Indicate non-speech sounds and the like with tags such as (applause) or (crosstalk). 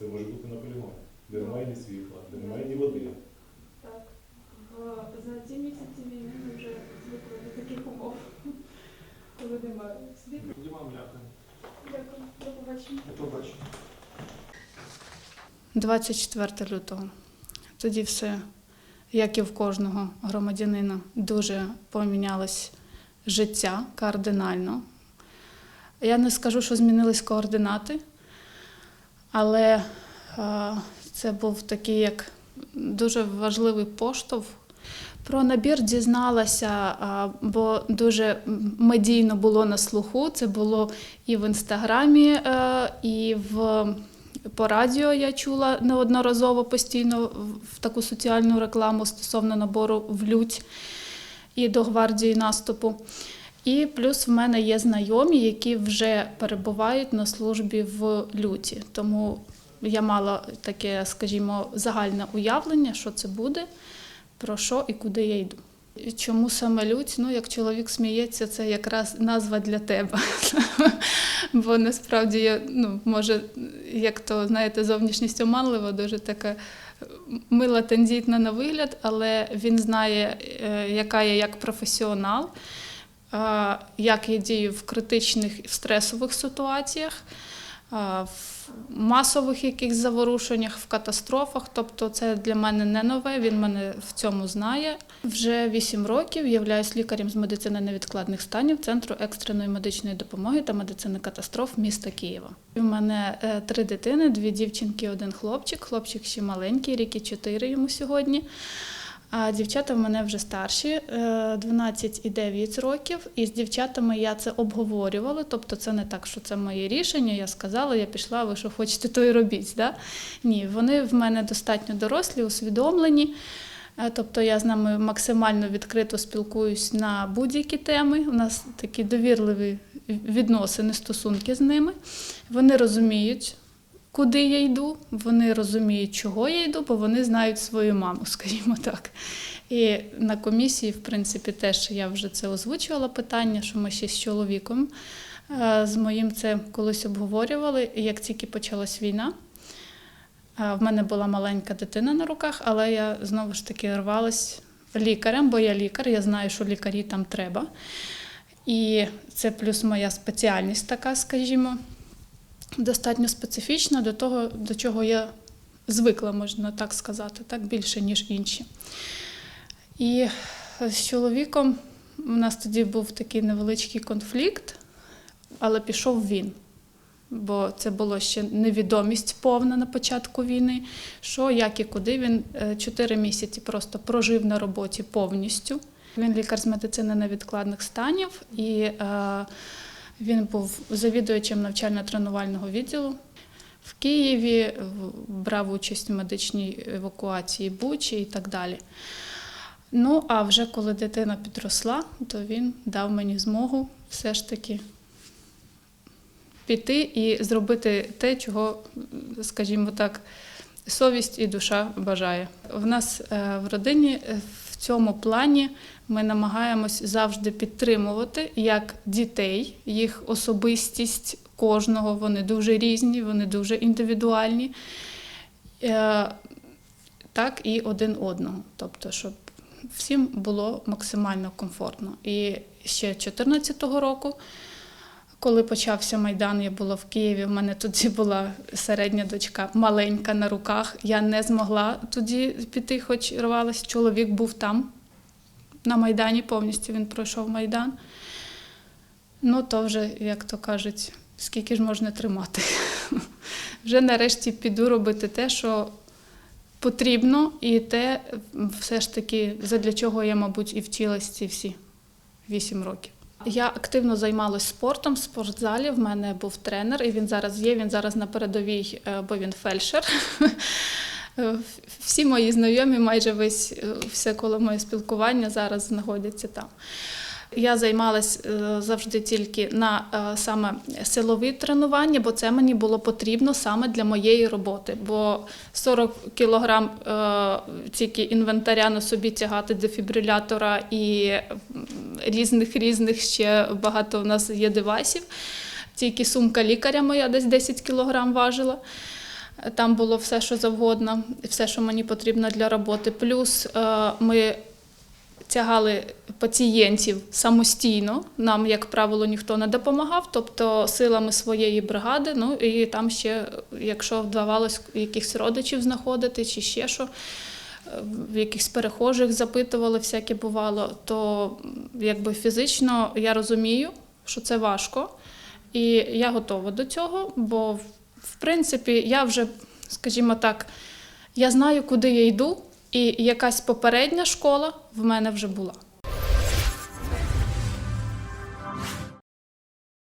Це може бути на полігоні, де немає ні світла, де немає ні води. Так. За ці місяці війни ми вже звикли до таких умов, коли немає світла. Тоді вам дякую. Дякую, до побачення. До побачення. 24 лютого. Тоді все, як і в кожного громадянина, дуже помінялось життя кардинально. Я не скажу, що змінились координати, але е, це був такий як дуже важливий поштовх. Про набір дізналася, бо дуже медійно було на слуху. Це було і в інстаграмі, е, і в по радіо я чула неодноразово постійно в таку соціальну рекламу стосовно набору в лють і до гвардії наступу. І плюс в мене є знайомі, які вже перебувають на службі в люті. Тому я мала таке, скажімо, загальне уявлення, що це буде, про що і куди я йду. Чому саме лють? Ну, як чоловік сміється, це якраз назва для тебе. (laughs) Бо насправді я, ну, може, як то знаєте, зовнішність оманлива, дуже така мила, тендітна на вигляд, але він знає, е, яка я як професіонал, е, як я дію в критичних і в стресових ситуаціях. В масових якихось заворушеннях, в катастрофах, тобто це для мене не нове. Він мене в цьому знає. Вже 8 років являюсь лікарем з медицини невідкладних станів Центру екстреної медичної допомоги та медицини катастроф міста Києва. У мене е, три дитини: дві дівчинки, один хлопчик. Хлопчик ще маленький, рік і 4 йому сьогодні. А дівчата в мене вже старші, е, 12 і 9 років. І з дівчатами я це обговорювала. Тобто, це не так, що це моє рішення. Я сказала, я пішла, ви що хочете, то і робіть. Да? Ні, вони в мене достатньо дорослі, усвідомлені. Е, Тобто я з ними максимально відкрито спілкуюсь на будь-які теми. У нас такі довірливі відносини, стосунки з ними. Вони розуміють, куди я йду, вони розуміють, чого я йду, бо вони знають свою маму, (laughs) скажімо так. І на комісії, в принципі, теж я вже це озвучувала питання, що ми ще з чоловіком е, з моїм це колись обговорювали. Як тільки почалась війна, е, в мене була маленька дитина на руках, але я знову ж таки рвалась лікарем, бо я лікар, я знаю, що лікарі там треба. І це плюс моя спеціальність така, скажімо, достатньо специфічна до того, до чого я звикла, можна так сказати, так більше, ніж інші. І з чоловіком у нас тоді був такий невеличкий конфлікт, але пішов він. Бо це було ще невідомість повна на початку війни. Що, як і куди. Він е, чотири місяці просто прожив на роботі повністю. Він лікар з медицини невідкладних станів, і е, він був завідувачем навчально-тренувального відділу в Києві, брав участь в медичній евакуації Бучі і так далі. Ну, а вже коли дитина підросла, то він дав мені змогу все ж таки піти і зробити те, чого, скажімо так, совість і душа бажає. В нас е, в родині е, цьому плані ми намагаємось завжди підтримувати як дітей, їх особистість кожного. Вони дуже різні, вони дуже індивідуальні. Е, Так і один одного. Тобто, щоб всім було максимально комфортно. І ще 2014 року, коли почався Майдан, я була в Києві. В мене тоді була середня дочка маленька на руках. Я не змогла тоді піти, хоч рвалась. Чоловік був там, на Майдані, повністю він пройшов Майдан. Ну, то вже, як то кажуть, скільки ж можна тримати. (laughs) Вже нарешті піду робити те, що потрібно, і те, все ж таки, задля чого я, мабуть, і вчилась ці всі вісім років. Я активно займалась спортом в спортзалі. В мене був тренер, і він зараз є. Він зараз на передовій, е, бо він фельдшер. (laughs) Е, Всі мої знайомі, майже весь е, все коло моє спілкування зараз знаходяться там. Я займалась е, завжди тільки на саме силові тренування, бо це мені було потрібно саме для моєї роботи. Бо 40 кілограм тільки інвентаря на собі тягати дефібрилятора і різних різних ще багато у нас є девайсів. Тільки сумка лікаря моя десь 10 кілограм важила. Там було все, що завгодно, все, що мені потрібно для роботи. Плюс е, ми тягали пацієнтів самостійно. Нам, як правило, ніхто не допомагав, тобто силами своєї бригади. Ну і там ще, якщо вдавалось якихось родичів знаходити чи ще що, е, в якихось перехожих запитували, всяке бувало, то якби фізично я розумію, що це важко. І я готова до цього, бо в- принципі я вже, скажімо так, я знаю, куди я йду, і якась попередня школа в мене вже була.